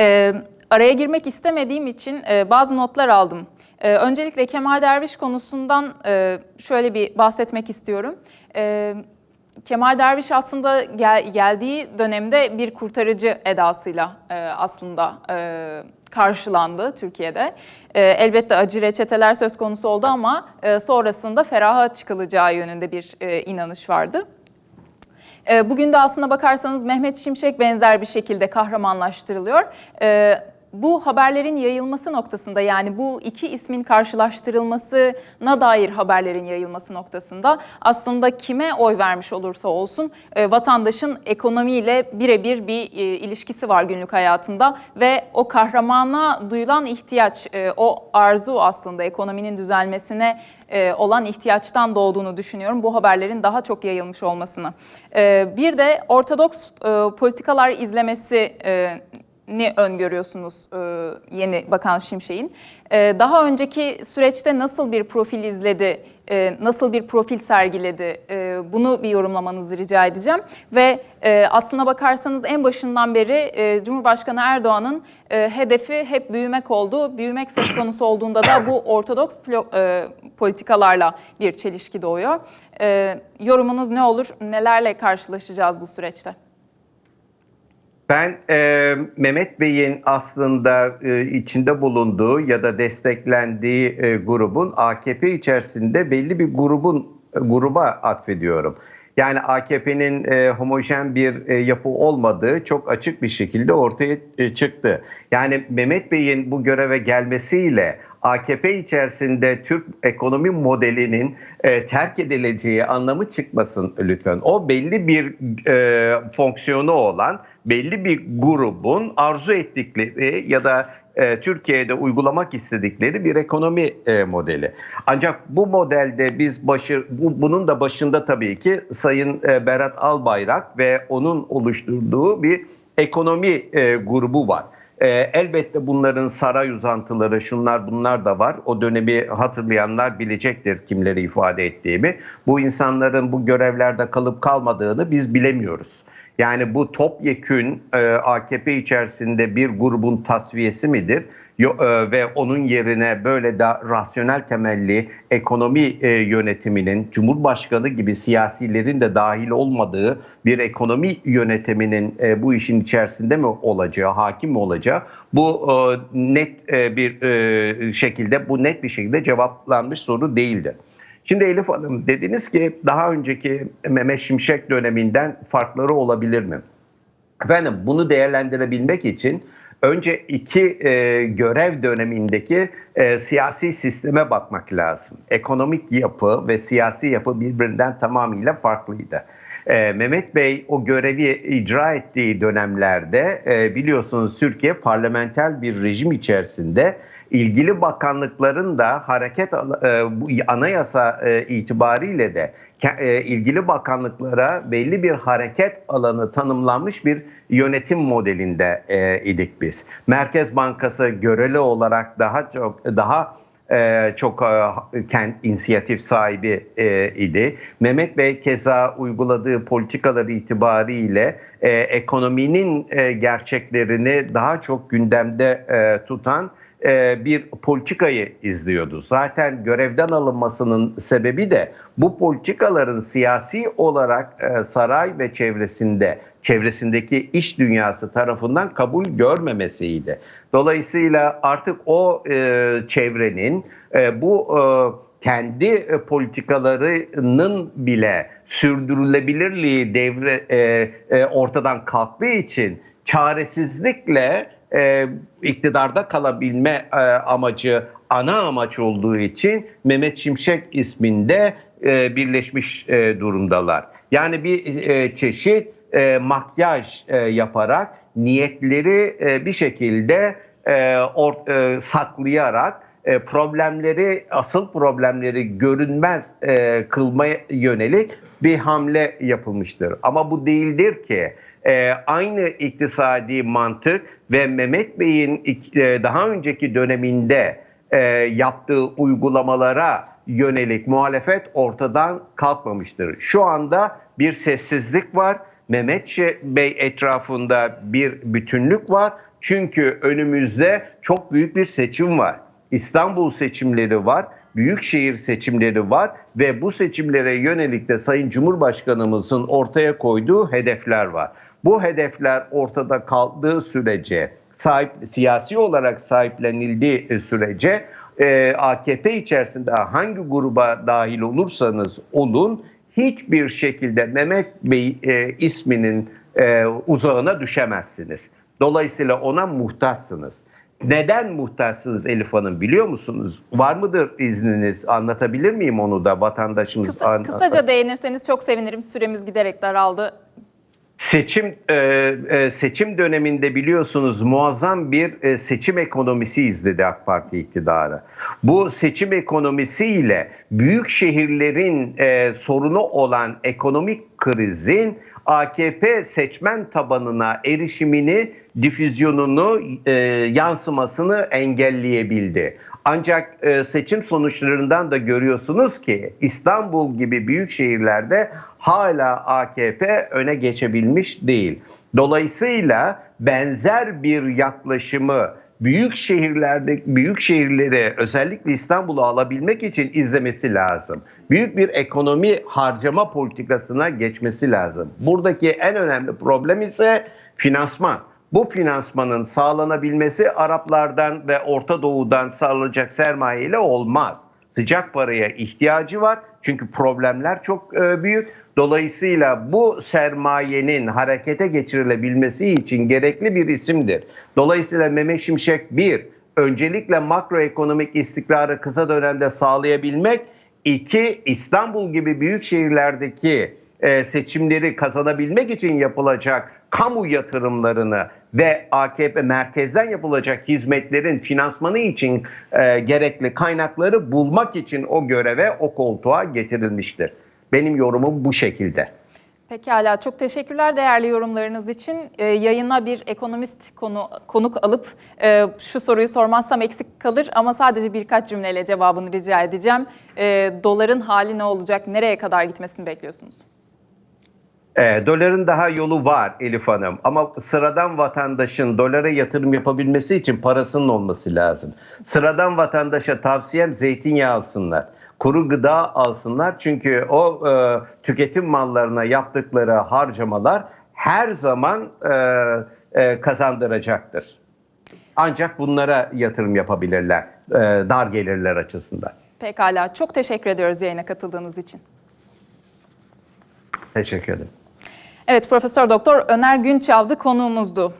E, araya girmek istemediğim için e, bazı notlar aldım. E, öncelikle Kemal Derviş konusundan e, şöyle bir bahsetmek istiyorum. E, Kemal Derviş aslında gel, geldiği dönemde bir kurtarıcı edasıyla e, aslında e, karşılandı Türkiye'de. E, elbette acı reçeteler söz konusu oldu ama e, sonrasında feraha çıkılacağı yönünde bir e, inanış vardı. E, bugün de aslına bakarsanız Mehmet Şimşek benzer bir şekilde kahramanlaştırılıyor. Bu haberlerin yayılması noktasında yani bu iki ismin karşılaştırılmasına dair haberlerin yayılması noktasında aslında kime oy vermiş olursa olsun e, vatandaşın ekonomiyle birebir bir e, ilişkisi var günlük hayatında ve o kahramana duyulan ihtiyaç, e, o arzu aslında ekonominin düzelmesine e, olan ihtiyaçtan doğduğunu düşünüyorum bu haberlerin daha çok yayılmış olmasını. E, bir de ortodoks e, politikalar izlemesi e, ni öngörüyorsunuz e, yeni Bakan Şimşek'in? E, daha önceki süreçte nasıl bir profil izledi, e, nasıl bir profil sergiledi e, bunu bir yorumlamanızı rica edeceğim. Ve aslına bakarsanız en başından beri Cumhurbaşkanı Erdoğan'ın hedefi hep büyümek oldu. Büyümek söz konusu olduğunda da bu ortodoks politikalarla bir çelişki doğuyor. Yorumunuz ne olur, nelerle karşılaşacağız bu süreçte? Ben e, Mehmet Bey'in aslında e, içinde bulunduğu ya da desteklendiği e, grubun AKP içerisinde belli bir grubun e, gruba atfediyorum. Yani AKP'nin e, homojen bir e, yapı olmadığı çok açık bir şekilde ortaya e, çıktı. Yani Mehmet Bey'in bu göreve gelmesiyle AKP içerisinde Türk ekonomi modelinin e, terk edileceği anlamı çıkmasın lütfen. O belli bir e, fonksiyonu olan belli bir grubun arzu ettikleri ya da e, Türkiye'de uygulamak istedikleri bir ekonomi e, modeli. Ancak bu modelde biz başı bu, bunun da başında tabii ki Sayın e, Berat Albayrak ve onun oluşturduğu bir ekonomi grubu var. Elbette bunların saray uzantıları, şunlar bunlar da var. O dönemi hatırlayanlar bilecektir kimleri ifade ettiğimi. Bu insanların bu görevlerde kalıp kalmadığını biz bilemiyoruz. Yani bu topyekün e, AKP içerisinde bir grubun tasfiyesi midir? Yo, e, ve onun yerine böyle da rasyonel temelli ekonomi e, yönetiminin Cumhurbaşkanı gibi siyasilerin de dahil olmadığı bir ekonomi yönetiminin e, bu işin içerisinde mi olacağı, hakim mi olacağı bu e, net e, bir e, şekilde bu net bir şekilde cevaplanmış soru değildir. Şimdi Elif Hanım dediniz ki daha önceki Mehmet Şimşek döneminden farkları olabilir mi? Efendim bunu değerlendirebilmek için önce iki e, görev dönemindeki e, siyasi sisteme bakmak lazım. Ekonomik yapı ve siyasi yapı birbirinden tamamıyla farklıydı. E, Mehmet Bey o görevi icra ettiği dönemlerde e, biliyorsunuz Türkiye parlamenter bir rejim içerisinde ilgili bakanlıkların da hareket e, anayasa e, itibariyle de e, ilgili bakanlıklara belli bir hareket alanı tanımlanmış bir yönetim modelinde idik biz. Merkez Bankası göreli olarak daha çok daha çok kent inisiyatif sahibi idi. Mehmet Bey keza uyguladığı politikalar itibariyle ekonominin gerçeklerini daha çok gündemde tutan e, bir politikayı izliyordu. Zaten görevden alınmasının sebebi de bu politikaların siyasi olarak e, saray ve çevresinde çevresindeki iş dünyası tarafından kabul görmemesiydi. Dolayısıyla artık o e, çevrenin bu kendi politikalarının bile sürdürülebilirliği devre ortadan kalktığı için çaresizlikle e, iktidarda kalabilme e, amacı ana amaç olduğu için Mehmet Şimşek isminde e, birleşmiş e, durumdalar. Yani bir e, çeşit e, makyaj e, yaparak niyetleri e, bir şekilde e, or, e, saklayarak e, problemleri asıl problemleri görünmez e, kılmaya yönelik bir hamle yapılmıştır. Ama bu değildir ki e, aynı iktisadi mantık ve Mehmet Bey'in e, daha önceki döneminde e, yaptığı uygulamalara yönelik muhalefet ortadan kalkmamıştır. Şu anda bir sessizlik var. Mehmet Bey etrafında bir bütünlük var. Çünkü önümüzde çok büyük bir seçim var. İstanbul seçimleri var, büyükşehir seçimleri var ve bu seçimlere yönelik de Sayın Cumhurbaşkanımızın ortaya koyduğu hedefler var. Bu hedefler ortada kaldığı sürece, sahip siyasi olarak sahiplenildiği sürece e, AKP içerisinde hangi gruba dahil olursanız olun hiçbir şekilde Mehmet Bey e, isminin e, uzağına düşemezsiniz. Dolayısıyla ona muhtaçsınız. Neden muhtaçsınız Elif Hanım biliyor musunuz? Var mıdır izniniz? Anlatabilir miyim onu da vatandaşımız? Kısa- kısaca değinirseniz çok sevinirim. Süremiz giderek daraldı. Seçim e, e, seçim döneminde biliyorsunuz muazzam bir e, seçim ekonomisi izledi AK Parti iktidarı. Bu seçim ekonomisiyle büyük şehirlerin e, sorunu olan ekonomik krizin AKP seçmen tabanına erişimini, difüzyonunu, e, yansımasını engelleyebildi. Ancak e, seçim sonuçlarından da görüyorsunuz ki İstanbul gibi büyük şehirlerde hala AKP öne geçebilmiş değil. Dolayısıyla benzer bir yaklaşımı büyük şehirlerde büyük şehirleri özellikle İstanbul'u alabilmek için izlemesi lazım. Büyük bir ekonomi harcama politikasına geçmesi lazım. Buradaki en önemli problem ise finansman. Bu finansmanın sağlanabilmesi Araplardan ve Orta Doğu'dan sağlanacak sermayeyle olmaz. Sıcak paraya ihtiyacı var çünkü problemler çok e, büyük. Dolayısıyla bu sermayenin harekete geçirilebilmesi için gerekli bir isimdir. Dolayısıyla Mehmet Şimşek bir, öncelikle makroekonomik istikrarı kısa dönemde sağlayabilmek, iki, İstanbul gibi büyük şehirlerdeki e, seçimleri kazanabilmek için yapılacak kamu yatırımlarını ve AKP merkezden yapılacak hizmetlerin finansmanı için e, gerekli kaynakları bulmak için o göreve, o koltuğa getirilmiştir. Benim yorumum bu şekilde. Pekala çok teşekkürler değerli yorumlarınız için. Ee, yayına bir ekonomist konu, konuk alıp e, şu soruyu sormazsam eksik kalır ama sadece birkaç cümleyle cevabını rica edeceğim. E, doların hali ne olacak, nereye kadar gitmesini bekliyorsunuz? E, doların daha yolu var Elif Hanım ama sıradan vatandaşın dolara yatırım yapabilmesi için parasının olması lazım. Sıradan vatandaşa tavsiyem zeytinyağı alsınlar. Kuru gıda alsınlar çünkü o e, tüketim mallarına yaptıkları harcamalar her zaman e, e, kazandıracaktır. Ancak bunlara yatırım yapabilirler e, dar gelirler açısından. Pekala çok teşekkür ediyoruz yayına katıldığınız için. Teşekkür ederim. Evet Profesör Doktor Öner Günçav'dı konuğumuzdu.